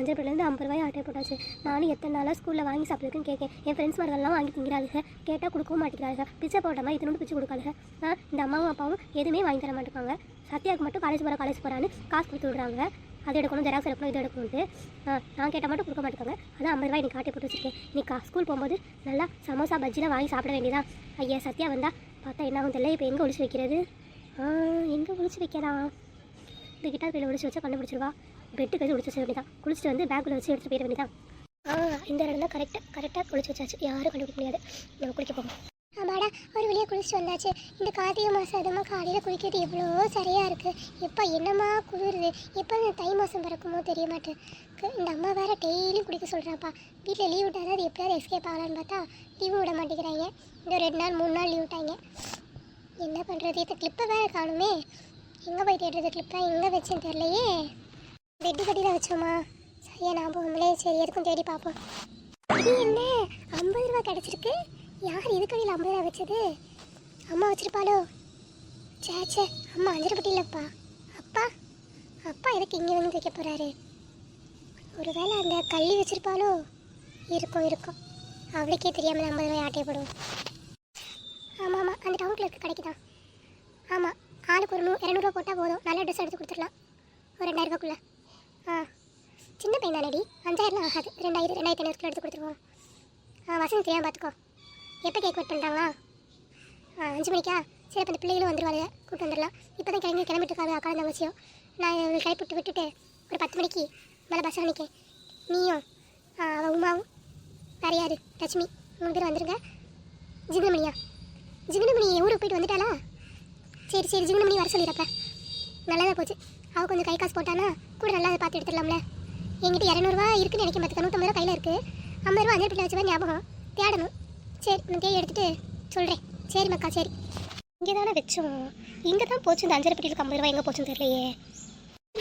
அஞ்சு ரூபாயிலேருந்து ஐம்பது ரூபாய் ஆட்டை போட்டாச்சு. நானும் எத்தனை நாளாக ஸ்கூலில் வாங்கி சாப்பிட்ருக்குன்னு கேட்கேன். என் ஃப்ரெண்ட்ஸ் மாதிரிலாம் வாங்கி திங்கிறாளுங்க கேட்டால் கொடுக்கவும் மாட்டேங்கிறாங்க பிச்சை போட்ட மாதிரி இதனோடு பிச்சு கொடுக்காளுங்க இந்த அம்மாவும் அப்பாவும் எதுவுமே வாங்கி தர மாட்டேங்காங்க சத்யாவுக்கு மட்டும் காலேஜ் போகிற காலேஜ் போகிறான்னு காசு கொடுத்து விட்றாங்க. அது எடுக்கணும் ஜெராக்ஸ் எடுக்கணும் இது எடுக்கணும்ட்டு நான் கேட்டால் மட்டும் கொடுக்க மாட்டேங்க அதான் ஐம்பது ரூபாய் இன்னைக்கு ஆட்டை போட்டு வச்சுருக்கேன். இன்னைக்கு ஸ்கூல் போகும்போது நல்லா சமோசா பஜ்ஜிலாம் வாங்கி சாப்பிட வேண்டியதான் ஐயா சத்யா வந்தால் பார்த்தா என்ன ஆகும் தெரியல. இப்போ எங்கே ஒழிச்சு வைக்கிறது? எங்கே ஒழிச்சு வைக்கலாம்? இந்த கிட்டார் கையில் ஒழிச்சு வச்சா கண்டுபிடிச்சிருவா. பெட்டு கழுவி ஒளிச்சு வச்ச வேண்டியதான் குளிச்சுட்டு வந்து பேக்கில் வச்சு எடுத்துகிட்டு போயிட வேண்டியதான் ஆ இந்த இடம் தான் கரெக்டாக கரெக்டாக குளிச்சு வச்சாச்சு. யாரும் கண்டுபிடிக்க முடியாது. நம்ம குளிக்க போவோம். ஆமாடா ஒரு வழியாக குளிச்சுட்டு வந்தாச்சு. இந்த கார்த்திகை மாதம் அதுமா காலையில் குளிக்கிறது எவ்வளோ சரியாக இருக்குது எப்போ என்னம்மா குளிருது? எப்போ இந்த தை மாதம் பிறக்குமோ தெரிய மாட்டேன் இந்த அம்மா வேறு டெய்லியும் குளிக்க சொல்கிறாப்பா வீட்டில் லீவ் விட்டால் அது எப்படியாவது எஸ்கேப் ஆகலான்னு பார்த்தா லீவும் விட மாட்டேங்கிறாங்க. இந்த ரெண்டு நாள் மூணு நாள் லீவ் விட்டாங்க. என்ன பண்ணுறது இந்த கிளிப்பை வேறு காணுமே. எங்கே போய் தேடுறது கிளிப்பை எங்கே வச்சேன்னு தெரிலையே பெட்டு கட்டி வச்சோமா? சரியா ஞாபகங்களே சரி எதுக்கும் தேடி பார்ப்போம். இது என்ன? ஐம்பது ரூபா கிடச்சிருக்கு? யார் இதுக்கடியில் ஐம்பது ரூபா வச்சது? அம்மா வச்சிருப்பாளோ? சே சே அம்மா அஞ்சரைப்பட்டி இல்லைப்பா. அப்பா அப்பா எதுக்கு இங்கே வந்து வைக்க போகிறாரு ஒருவேளை அந்த கள்ளி வச்சிருப்பாளோ? இருக்கும் இருக்கும். அவளுக்கே தெரியாமல் ஐம்பது ரூபாய் ஆட்டை போடுவோம். ஆமாம் ஆமாம் அந்த டவுனில் இருக்க கடைக்கு தான் ஆமாம் ஆளுக்கு ஒரு நூ இரநூறுவா போட்டால் போதும். நல்ல ட்ரெஸ் எடுத்து கொடுத்துடலாம். ஒரு ரெண்டாயிரம் ஆ சின்ன பையன் தானடி. அஞ்சாயிரம் ஆகாது. ரெண்டாயிரம் ரெண்டாயிரத்தி ஐநூறு எடுத்து கொடுத்துருவோம். ஆ வசந்த் தெரியாமல் பார்த்துக்கோ. எப்போ கேக் வெட் பண்ணுறாங்களா ஆ அஞ்சு மணிக்கா? சரி அப்போ இந்த பிள்ளைகளும் வந்துருவாங்க கூப்பிட்டு வந்துடலாம். இப்போ தான் கிளம்பி கிளம்பிட்டு இருக்காங்க அக்கா தங்கச்சியும் நான் இவங்களை கைப்பிட்டு விட்டுட்டு ஒரு பத்து மணிக்கு மேலே பஸ் நிற்கேன் நீயும் ஆ, உமாவும் வேற லட்சுமி மூணு பேர் வந்துருங்க. ஜிங்கமணியா ஜிங்கமணி ஊருக்கு போயிட்டு வந்துட்டாளா? சரி சரி ஜிங்கமணி வர சொல்லிடுறப்ப நல்லதாக போச்சு. அவள் கொஞ்சம் கை காசு போட்டானா கூட நல்லா அதை பார்த்து எடுத்துடலாம்ல. என்கிட்ட இரநூறுவா இருக்குன்னு நினைக்க பார்த்துக்க நூற்றம்பது ரூபா கையில் இருக்குது ஐம்பது ரூபா அஞ்சல் பிள்ளை வச்சுதான் ஞாபகம். தேடணும். சரி நான் தேடி எடுத்துட்டு சொல்கிறேன் சரி மக்கா சரி. இங்கே தானே வச்சோம். இங்கே தான் போச்சு இந்த அஞ்சரை பெட்டியில் ஐம்பது ரூபாய் எங்கே போச்சுன்னு தெரியலையே.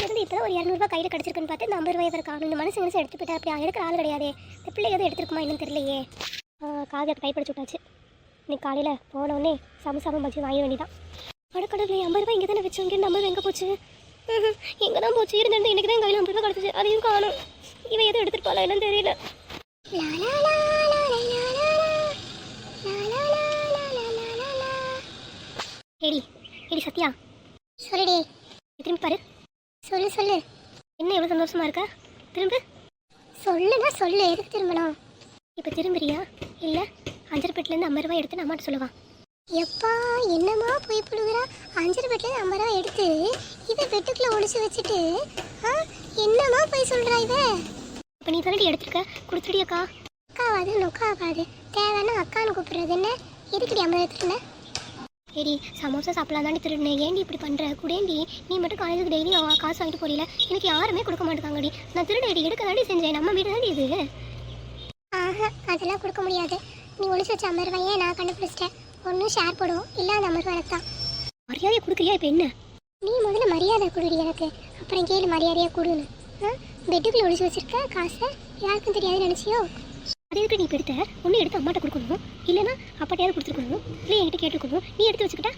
இருந்து இப்போ ஒரு இரநூறுபா கையில் கிடச்சிருக்குன்னு பார்த்து இந்த ஐம்பது ரூபாய் இவர் காணும். இந்த மனசு மனசு எடுத்து போயிட்டா அப்படி எடுக்கிற ஆள் கிடையாது. இந்த பிள்ளை எதுவும் எடுத்துருக்குமா என்னன்னு தெரியலையே. காது அப்படி கைப்படிச்சு விட்டாச்சு. இன்னைக்கு காலையில் போனோடனே சமசாமம் பஜ்ஜி வாங்க வேண்டியதான் அடக்கடவுளே ஐம்பது ரூபாய் இங்கே தானே வச்சோம். இங்கே ஐம்பது எங்கே போச்சு? எங்கே தான் போச்சு இருந்திருந்து இன்னைக்கு தான் கையில் ஐம்பது ரூபாய் கிடச்சிச்சு அதையும் காணும் இவன் எதுவும் எடுத்துருப்பாளா என்னன்னு தெரியல ஏடி ஏடி சத்யா சொல்லுடி திரும்பி பாரு சொல்லு சொல்லு என்ன எவ்வளோ சந்தோஷமா இருக்க திரும்ப சொல்லுனா சொல்லு எதுக்கு திரும்பணும் இப்போ திரும்புறியா இல்லை அஞ்சரைப்பேட்டிலேருந்து ஐம்பது ரூபாய் எடுத்து நான் அம்மாட்ட சொல்லுவா எப்பா என்னம்மா போய் புழுகுறா? அஞ்சரை பெட்லேருந்து ஐம்பது ரூபாய் எடுத்து இதை பெட்டுக்குள்ளே ஒளிச்சு வச்சுட்டு ஆ என்னம்மா போய் சொல்கிறா இவ? இப்போ நீ தானடி எடுத்துருக்க? கொடுத்துடி அக்கா. அக்காவாது நொக்காவாது தேவைன்னா அக்கான்னு கூப்பிடுறது என்ன? எதுக்குடி ஐம்பது எடுத்துருந்தேன் ஏடி சமோசா சாப்பிடலாம் தாண்டி திருடினேன் ஏன்டி இப்படி பண்ணுற கூடேண்டி நீ மட்டும் காலேஜுக்கு டெய்லி காசு வாங்கிட்டு போறீல? எனக்கு யாருமே கொடுக்க மாட்டேங்காங்கடி. நான் திருடேடி எடுக்க தாண்டி செஞ்சேன். நம்ம வீடு தாண்டி இது. ஆஹா அதெல்லாம் கொடுக்க முடியாது. நீ ஒழிச்சு வச்ச ஐம்பது ரூபாயே நான் கண்டுபிடிச்சிட்டேன். ஒன்றும் ஷேர் போடுவோம். இல்லை அந்த ஐம்பது ரூபாய் எனக்கு தான். மரியாதையை கொடுக்குறியா இப்போ என்ன? நீ முதல்ல மரியாதை கொடுடி எனக்கு. அப்புறம் கேளு மரியாதையாக கொடுன்னு. பெட்டுக்குள்ளே ஒழிச்சு வச்சிருக்க காசை? யாருக்கும் தெரியாது நினச்சியோ? அதே எதுக்கு நீ இப்போ எடுத்த? ஒன்று எடுத்து அம்மாட்ட கொடுக்கணும். இல்லைன்னா அப்பாட்டையாவது கொடுத்துருக்கணும். இல்லை என்கிட்ட கேட்டுக்கணும் நீ எடுத்து வச்சுக்கிட்டா?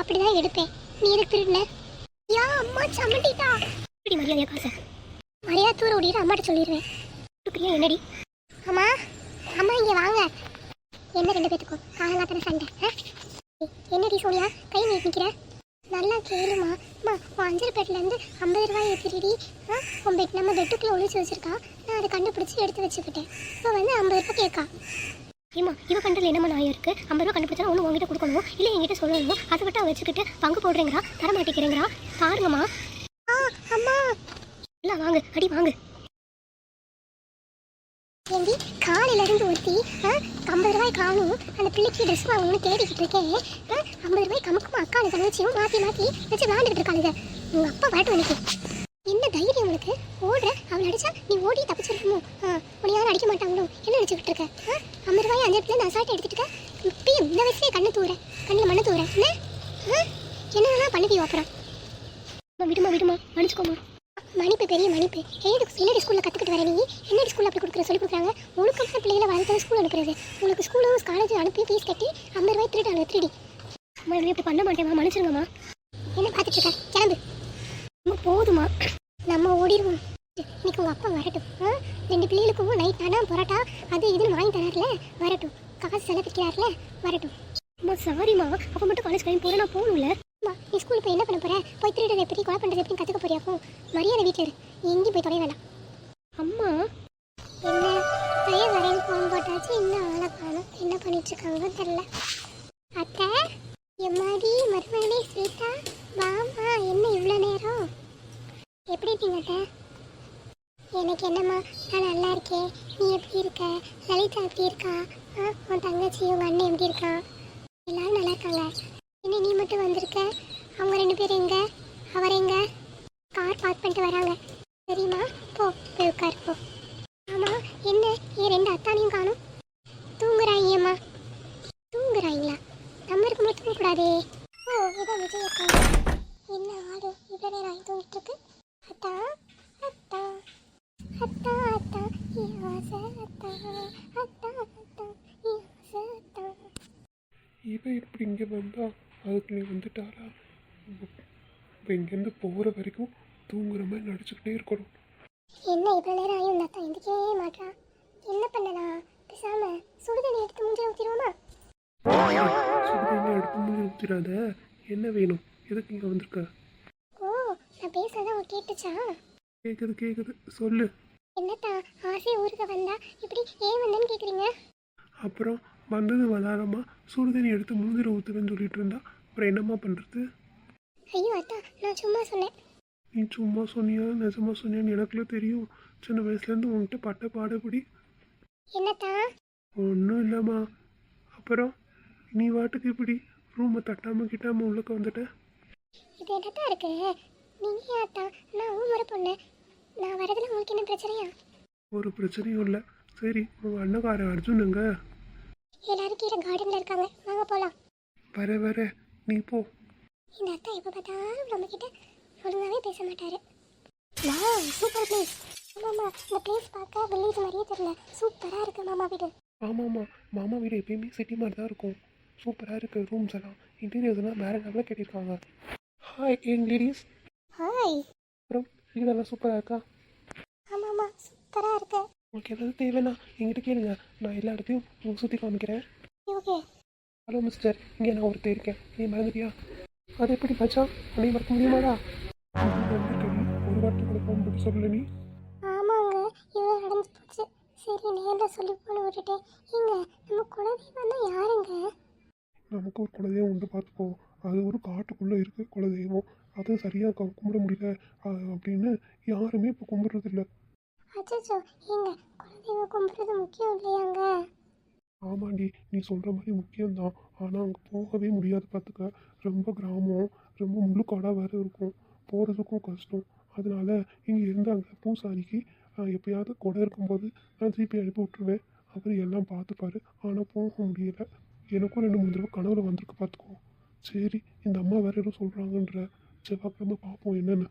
அப்படிதான் எடுப்பேன். நீ எதுக்கு திருடின? யா அம்மா சமட்டிட்டா இப்படி மரியாதையா காசை? மரியாதை தூர ஓடிட்டு அம்மாட்ட சொல்லிடுவேன். கொடுக்குறியா என்னடி? அம்மா அம்மா இங்கே வாங்க. என்ன ரெண்டு பேத்துக்கும்? காலங்காத்தான சண்டை ஆ? என்னடி சோனியா கை நீட்டி நிற்கிற நல்லா கேளுமா. அம்மா உன் அஞ்சரைப்பேட்டிலேருந்து ஐம்பது ரூபாய் ஏற்றிடி ஆ? உன் பெட் நம்ம பெட்டுக்குள்ளே ஒழிச்சு வச்சிருக்கா. நான் அதை கண்டுபிடிச்சி எடுத்து வச்சுக்கிட்டேன். இப்போ வந்து ஐம்பது ரூபாய் கேட்கா. ஏமா இவ பண்ணுறதுல என்னம்மா நான் இருக்கு? ஐம்பது ரூபா கண்டுபிடிச்சா ஒன்று உங்ககிட்ட கொடுக்கணும்? இல்லை என்கிட்ட சொல்லணும். அதை விட்டு வச்சுக்கிட்டு பங்கு போடுறேங்கிறா தர மாட்டேங்கிறேங்கிறா. பாருங்கம்மா. அம்மா. இல்லை வாங்க அடி வாங்க. ஏண்டி காலையில இருந்து ஒருத்தி ஐம்பது ரூபாய் காணும் அந்த பிள்ளைக்கு ட்ரெஸ் வாங்கணும்னு தேடிக்கிட்டு இருக்கேன். ஐம்பது ரூபாய் கமக்குமா அக்கா தங்கச்சியும் மாற்றி மாற்றி வச்சு விளாண்டுட்டு இருக்காளுங்க உங்கள் அப்பா பாட்டு எனக்கு. என்ன தைரியம் உனக்கு? ஓடுற அவளை அடிச்சா நீ ஓடி தப்பிச்சிருக்கமோ? உன்னை யாரும் அடிக்க மாட்டாங்களோ? என்ன நினச்சிக்கிட்டு இருக்க? ஐம்பது ரூபாய் அஞ்சு இடத்துல நான் சாட்டை எடுத்துட்டு இப்பயும் இந்த வயசுலேயே கண்ணு தூர கண்ணில் மண்ணை தூர என்ன? ஆ என்னென்னலாம் பண்ணுவியோ அப்புறம்? விடுமா விடுமா மன்னிச்சுக்கோமா. மன்னிப்பு பெரிய மன்னிப்பு. ஏது என்னடி ஸ்கூலில் கற்றுக்கிட்டு வர நீ? என்னடி ஸ்கூலில் அப்படி கொடுக்குற? சொல்லி கொடுக்குறாங்க. ஒழுக்கமான பிள்ளைகளை வளர்த்து ஸ்கூல் அனுப்புறது. உங்களுக்கு ஸ்கூலும் காலேஜ் அனுப்பி ஃபீஸ் கட்டி ஐம்பது ரூபாய் திருடாங்க திருடி. அம்மா இனிமே இப்படி பண்ண மாட்டேம்மா. மன்னிச்சிருங்கம்மா. என்ன பார்த்துட்டு இருக்க? கிளம்பு. அம்மா போதுமா நம்ம ஓடிடுவோம். இன்னைக்கு உங்கள் அப்பா வரட்டும். ஆ? ரெண்டு பிள்ளைகளுக்கும் நைட் ஆனால் பரோட்டா அது இதுன்னு வாங்கி தராருல. வரட்டும். காசு செலவிக்கிறாருல. வரட்டும். அம்மா சாரிம்மா அப்போ மட்டும் காலேஜ் கிளம்பி போகிறேன் நான் போகணும்ல. அம்மா நீ ஸ்கூலுக்கு போய் என்ன பண்ண போகிறேன் போய் திருடுறது எப்படி கொலை பண்ணுறது எப்படி கற்றுக்க போறியாக்கும் மரியாதை வீட்டில் இரு. எங்கேயும் போய் தொலைய வேண்டாம். அம்மா என்ன? பையன் வரேன்னு ஃபோன் போட்டாச்சு இன்னும் ஆளை காணும். என்ன பண்ணிட்டு தெரில தெரியல. அத்தை எம்மாடி மருமகளே ஸ்வீட்டா வாமா என்ன இவ்வளோ நேரம்? எப்படி இருக்கீங்க அத்தை? எனக்கு என்னம்மா நான் நல்லா இருக்கேன். நீ எப்படி இருக்க? லலிதா எப்படி இருக்கா? ஆ உன் தங்கச்சி உங்கள் அண்ணன் எப்படி இருக்கான் எல்லாரும் நல்லா இருக்காங்க. என்ன நீ மட்டும் வந்திருக்க? அவங்க ரெண்டு பேரும் எங்க? அவர் எங்க? கார் பார்க் பண்ணிட்டு வராங்க. சரிம்மா போ போய் உட்காரு போ. ஆமா என்ன? என் ரெண்டு அத்தானையும் காணும். தூங்குறாங்கம்மா தூங்குறாங்களா நம்ம இருக்கும்போது தூங்கக்கூடாதே. ஓ இதான் விஜய் அக்கா. என்ன ஆடு இவ்வளோ நேரம் ஆகி தூங்கிட்டு இருக்கு. அத்தா அத்தா. அத்தா அத்தா. என் ஆசை அத்தா. அத்தா அத்தா. என் ஆசை அத்தா. இவன் இப்படி இங்கே வந்தா அதுக்கு நீ வந்துட்டாளா இப்போ இங்கேருந்து போகிற வரைக்கும் தூங்குற மாதிரி நடிச்சுக்கிட்டே இருக்கணும். என்ன இவ்வளோ நேரம் ஆகி இந்த அத்தா எந்திரிக்கவே மாட்டா? என்ன பண்ணலாம்? பேசாம சுடுதண்ணி எடுத்து மூஞ்சில ஊற்றிடுவோமா சுடுதண்ணி எடுத்து மூஞ்சி ஊற்றிடாத என்ன வேணும்? எதுக்கு இங்கே வந்திருக்க? ஓ நான் பேசுறதா உனக்கு கேட்டுச்சா? கேட்குது கேட்குது சொல்லு. என்னத்தா ஆசை ஊருக்கு வந்தா இப்படி ஏன் வந்தேன்னு கேட்குறீங்க அப்புறம் வந்தது வளாரமா சுடுதண்ணி எடுத்து மூஞ்சில ஊற்றுவேன்னு சொல்லிட்டு இருந்தா அப்புறம் என்னம்மா பண்ணுறது ஐயோ அத்தா நான் சும்மா சொன்னேன். நீ சும்மா சொன்னியா? நிஜமா சொன்னியான்னு எனக்குள்ள தெரியும். சின்ன வயசுலேருந்து உன்கிட்ட பட்ட பாடப்படி என்னத்தா? ஒன்றும் இல்லைம்மா. அப்புறம் நீ வாட்டுக்கு இப்படி ரூமை தட்டாமல் கிட்டாமல் உள்ளக்க வந்துட்ட? இது என்னத்தா இருக்கு? நீங்க ஏன் அத்தா? நான் ஊமுறை பொண்ணு. நான் வரதுல உங்களுக்கு என்ன பிரச்சனையா? ஒரு பிரச்சனையும் இல்லை. சரி உங்கள் அண்ணக்காரன் அர்ஜுனுங்க. எல்லாரும் கீழே கார்டன்ல இருக்காங்க. வாங்க போலாம். வர வர நீ போ. இந்த அத்தா எப்போ பார்த்தாலும் நம்ம கிட்ட ஒழுங்காவே பேச மாட்டாரு. வாவ் சூப்பர் பிளேஸ் ஆமாம்மா இந்த பிளேஸ் பார்க்க வில்லேஜ் மாதிரியே தெரியல. சூப்பராக இருக்கு மாமா வீடு. ஆமாம்மா மாமா வீடு எப்பயுமே சிட்டி மாதிரி தான் இருக்கும். சூப்பராக இருக்குது ரூம்ஸ் எல்லாம். இன்டீரியர்ஸ்லாம் வேறு லெவலில் கட்டியிருக்காங்க. ஹாய் எங் லேடிஸ் ஹாய் அப்புறம் வீடெல்லாம் சூப்பராக இருக்கு? உங்களுக்கு ஏதாவது தேவைன்னா என்கிட்ட கேளுங்க. நான் எல்லா இடத்தையும் உங்களுக்கு சுற்றி காமிக்கிறேன். ஓகே ஹலோ மிஸ்டர் இங்கே நான் ஒருத்தர் இருக்கேன். நீ மறந்துட்டியா? அது எப்படி மச்சான் உன்னை மறக்க முடியுமாடா? ஒரு வார்த்தை கூட ஃபோன் பண்ணி சொல்லல நீ? ஆமாங்க. நடந்து போச்சு சரி நேரில் சொல்லி போன விட்டுட்டேன். இங்க நம்ம குலதெய்வம் தான் யாருங்க? நமக்கு ஒரு குலதெய்வம் உண்டு பார்த்துக்கோ. அது ஒரு காட்டுக்குள்ளே இருக்குது குலதெய்வம். அது சரியாக கும்பிட முடியல. அப்படின்னு யாருமே இப்போ கும்பிட்றதில்ல. அச்சோ ஏங்க குலதெய்வம் கும்பிட்றது முக்கியம் இல்லையாங்க? ஆமாண்டி நீ சொல்கிற மாதிரி முக்கியம்தான். ஆனால் அங்கே போகவே முடியாது பார்த்துக்க ரொம்ப கிராமம் ரொம்ப முள்ளுக்காடாக வேறு இருக்கும். போகிறதுக்கும் கஷ்டம். அதனால இங்கே இருந்து அங்கே பூசாரிக்கு எப்பயாவது கொடை இருக்கும்போது நான் ஜிபே அனுப்பி விட்ருவேன் அவர் எல்லாம் பார்த்துப்பாரு. ஆனால் போக முடியல. எனக்கும் ரெண்டு மூணு தடவை கனவுல வந்திருக்கு பார்த்துக்கோ சரி இந்த அம்மா வேற எதுவும் சொல்கிறாங்கன்ற செவ்வாய்க்கிழமை பார்ப்போம் என்னென்னு.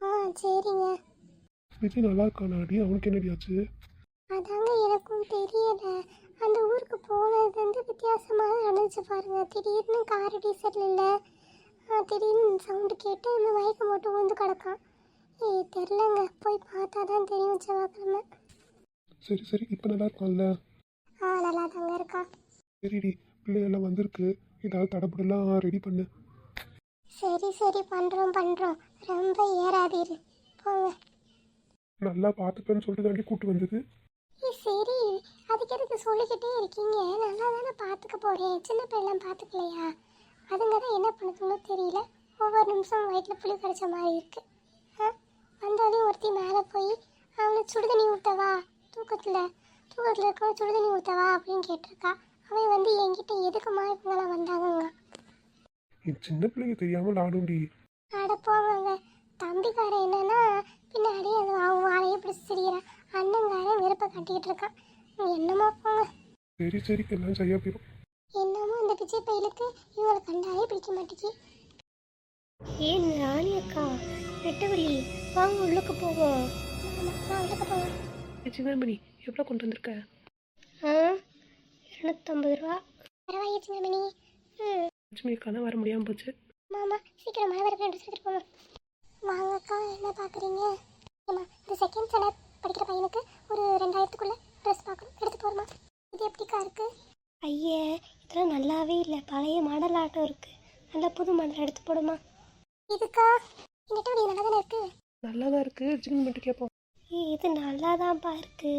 ஆ சரிங்க. விஜய் நல்லா இருக்கானாடி? அவனுக்கு என்னடி ஆச்சு? அதாங்க எனக்கும் தெரியல. அந்த ஊருக்கு போனது வந்து வித்தியாசமாக நடந்துச்சு பாருங்க. திடீர்னு கார் டீசல் இல்லை. திடீர்னு சவுண்டு கேட்டு இந்த மயக்கம் போட்டு வந்து கிடக்கான். ஏய் தெரிலங்க போய் பார்த்தா தான் தெரியும் செவ்வாய்க்கிழமை சரி சரி. இப்போ நல்லா இருக்கான்ல? ஆ நல்லா தாங்க இருக்கா சரிடி. பிள்ளையெல்லாம் வந்திருக்கு. ஏதாவது தடப்படலாம் ரெடி பண்ணு. சரி சரி. பண்ணுறோம் பண்ணுறோம் ரொம்ப ஏறாதீரு. போங்க. நல்லா பார்த்துப்பேன்னு சொல்லிட்டு தாண்டி கூட்டு வந்தது. சரி. அதுக்கு எதுக்கு சொல்லிக்கிட்டே இருக்கீங்க? நல்லா தானே பார்த்துக்க போகிறேன் சின்ன பிள்ளைலாம் பார்த்துக்கலையா? அதுங்க தான் என்ன பண்ணுதுன்னு தெரியல. ஒவ்வொரு நிமிஷம் வயிற்றில் புளி கரைச்ச மாதிரி இருக்கு. ஆ? வந்தாலே ஒருத்தி மேலே போய் அவனை சுடுதண்ணி ஊற்றவா தூக்கத்தில் தூக்கத்தில் இருக்கவன் சுடுதண்ணி ஊற்றவா அப்படின்னு கேட்டிருக்கா. அவன் வந்து என்கிட்ட எதுக்குமா இவங்கெல்லாம் வந்தாங்கங்க? நீ சின்ன பிள்ளைங்க தெரியாமல் ஆடும்டி. அட போவாங்க தம்பிக்காரன் என்னன்னா பிடிச்சி சிரிக்கிறான் அண்ணங்காரன் வெறுப்பை கட்டிக்கிட்டு இருக்கான். என்னமோ போங்க. சரி சரி எல்லாம் சரியா போயிடும் என்னமோ இந்த பிச்சை பையலுக்கு இவங்களை கண்டாலே பிடிக்க மாட்டேங்கி ஏன் ராணி அக்கா. நெட்டவள்ளி வாங்க உள்ளுக்கு போவோம். உள்ளுக்கு போவோம். சின்னமணி எவ்வளோ கொண்டு வந்திருக்க? ஆ இரநூத்தம்பது ரூபா. பரவாயில்ல சின்னமணி ம். லட்சுமிக்கான வர முடியாமல் போச்சு. மாமா சீக்கிரம் மழை வர போங்க வாங்க அக்கா என்ன பார்க்குறீங்க? ஏம்மா இந்த செகண்ட் ஸ்டாண்டர்ட் படிக்கிற பையனுக்கு ஒரு ரெண்டாயிரத்துக்குள்ள ட்ரெஸ் பார்க்கணும். எடுத்து போருமா இது எப்படிக்கா இருக்கு ஐயே இதெல்லாம் நல்லாவே இல்லை. பழைய மாடல் ஆட்டம் இருக்கு. நல்ல புது மாடல் எடுத்து போடுமா? இதுக்கா? என்கிட்ட இது நல்லா தானே இருக்கு? நல்லா தான் இருக்குது ஜிம் மட்டும் கேட்போம் இது நல்லா தான்ப்பா இருக்கு.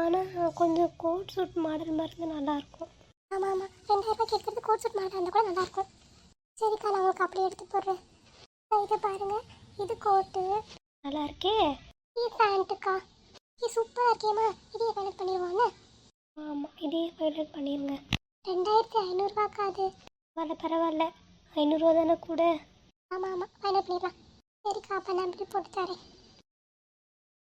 ஆனால் கொஞ்சம் கோட் சூட் மாடல் மாதிரி இருந்தால் நல்லா இருக்கும் ஆமாம். ஆமாம் ரெண்டாயிரம் ரூபாய்க்கு எடுக்கிறது கோட் சூட் மாடல் இருந்தால் கூட நல்லா இருக்கும் சரிக்கா நான் உங்களுக்கு அப்படியே எடுத்து போடுறேன். இதை பாருங்க. இது கோட்டு நல்லா இருக்கே இது பேண்ட்டுக்கா இது சூப்பராக இருக்கேம்மா. இதே ஃபைனல் பண்ணிடுவோன்னு ஆமாம் இதே ஃபைனல் பண்ணிடுங்க. ரெண்டாயிரத்தி ஐநூறுரூவாக்கா அது. பரவாயில்ல பரவாயில்ல. ஐநூறுரூவா தானே கூட? ஆமாம் ஆமாம் ஃபைனல் பண்ணிடலாம். சரிக்கா அப்போ நான் போட்டு தரேன்.